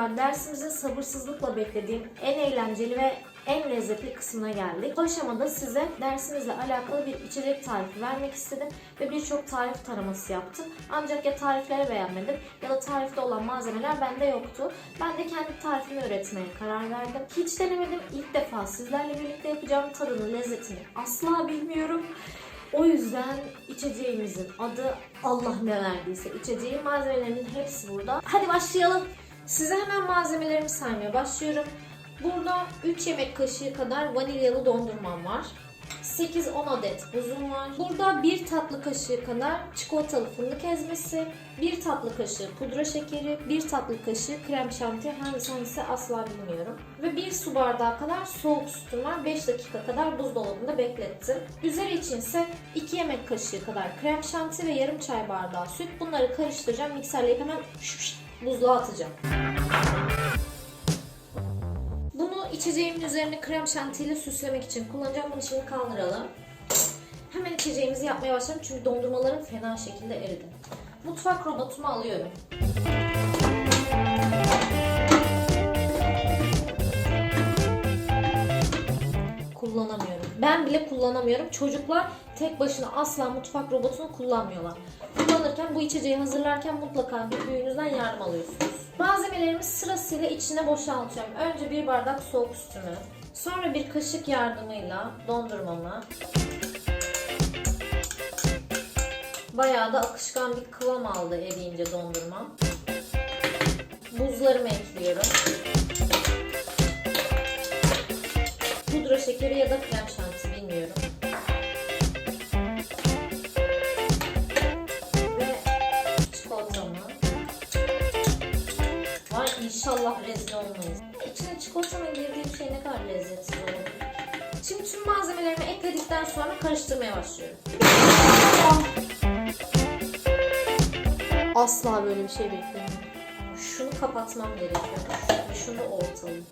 çocuklar dersimizin sabırsızlıkla beklediğim en eğlenceli ve en lezzetli kısmına geldik. Bu aşamada size dersimizle alakalı bir içecek tarifi vermek istedim ve birçok tarif taraması yaptım. Ancak ya tarifleri beğenmedim ya da tarifte olan malzemeler bende yoktu. Ben de kendi tarifimi üretmeye karar verdim. Hiç denemedim. İlk defa sizlerle birlikte yapacağım tadını, lezzetini asla bilmiyorum. O yüzden içeceğimizin adı Allah ne verdiyse. İçeceğin malzemelerinin hepsi burada. Hadi başlayalım. Size hemen malzemelerimi saymaya başlıyorum. Burada 3 yemek kaşığı kadar vanilyalı dondurmam var. 8-10 adet buzum var. Burada 1 tatlı kaşığı kadar çikolatalı fındık ezmesi, 1 tatlı kaşığı pudra şekeri, 1 tatlı kaşığı krem şanti hangisi hangisi asla bilmiyorum. Ve 1 su bardağı kadar soğuk sütüm var. 5 dakika kadar buzdolabında beklettim. Üzeri için ise 2 yemek kaşığı kadar krem şanti ve yarım çay bardağı süt. Bunları karıştıracağım. Mikserleyip hemen buzluğa atacağım. Bunu içeceğimin üzerine krem şantiyle süslemek için kullanacağım. Bunu şimdi kaldıralım. Hemen içeceğimizi yapmaya başlayalım çünkü dondurmalarım fena şekilde eridi. Mutfak robotumu alıyorum. Ben bile kullanamıyorum. Çocuklar tek başına asla mutfak robotunu kullanmıyorlar. Kullanırken bu içeceği hazırlarken mutlaka bir büyüğünüzden yardım alıyorsunuz. Malzemelerimi sırasıyla içine boşaltıyorum. Önce bir bardak soğuk sütümü, sonra bir kaşık yardımıyla dondurmamı, bayağı da akışkan bir kıvam aldı eriyince dondurma. Buzlarımı ekliyorum. Pudra şekeri ya da krem şanti inşallah rezil olmayız. İçine çikolatanın girdiği bir şey ne kadar lezzetsiz olur. Şimdi tüm malzemelerimi ekledikten sonra karıştırmaya başlıyorum. Asla böyle bir şey beklemiyorum. Şunu kapatmam gerekiyor. Şunu ortalayayım.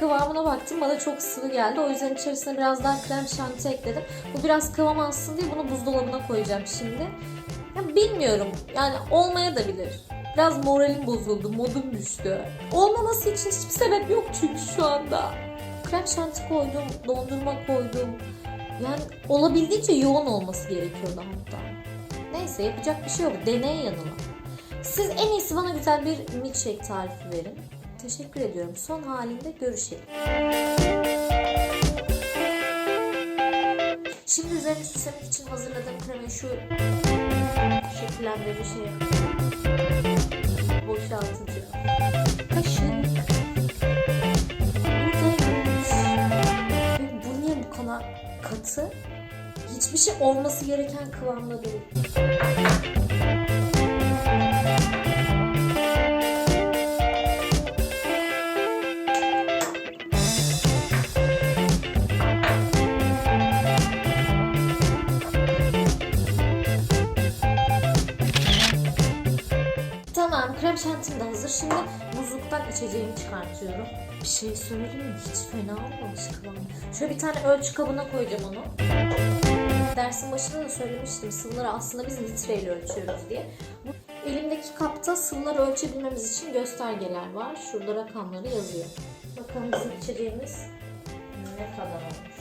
Kıvamına baktım. Bana çok sıvı geldi. O yüzden içerisine biraz daha krem şanti ekledim. Bu biraz kıvam alsın diye bunu buzdolabına koyacağım şimdi. Ya bilmiyorum. Yani olmaya da bilir. Biraz moralim bozuldu. Modum düştü. Olmaması için hiçbir sebep yok çünkü şu anda. Krem şanti koydum. Dondurma koydum. Yani olabildiğince yoğun olması gerekiyordu hatta. Neyse yapacak bir şey yok. Deney yanıla. Siz en iyisi bana güzel bir milkshake tarifi verin. Teşekkür ediyorum. Son halinde görüşelim. Şimdi üzerini süslemek için hazırladığım kremayı şu şekillendirici şey boşaltacağım. Kaşık. Bu niye bu kadar katı? Hiçbir şey olması gereken kıvamda değil. Şantim de hazır. Şimdi buzluktan içeceğimi çıkartıyorum. Bir şey söyleyeyim mi? Hiç fena olmamış kıvamı. Şöyle bir tane ölçü kabına koyacağım onu. Dersin başında da söylemiştim. Sıvıları aslında biz litreyle ölçüyoruz diye. Bu elimdeki kapta sıvıları ölçebilmemiz için göstergeler var. Şurada rakamları yazıyor. Bakalım bizim içeceğimiz ne kadar olmuş.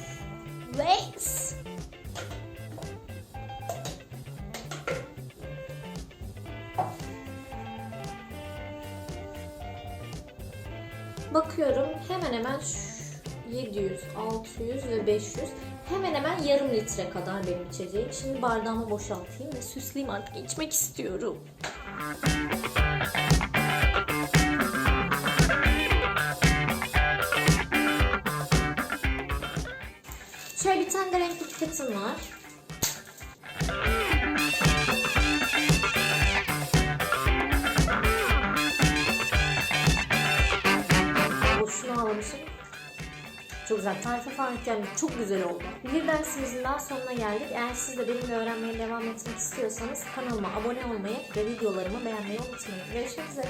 Wait! Bakıyorum hemen hemen şu 700, 600 ve 500 hemen hemen yarım litre kadar benim içeceğim. Şimdi bardağımı boşaltayım ve süsleyeyim artık içmek istiyorum. Şöyle bir tane de renkli pipetim var. Almışım. Çok güzel. Tarife falan geldi. Çok güzel oldu. Bir dersimizin daha sonuna geldik. Eğer siz de benimle öğrenmeye devam etmek istiyorsanız kanalıma abone olmayı ve videolarımı beğenmeyi unutmayın. Görüşmek üzere.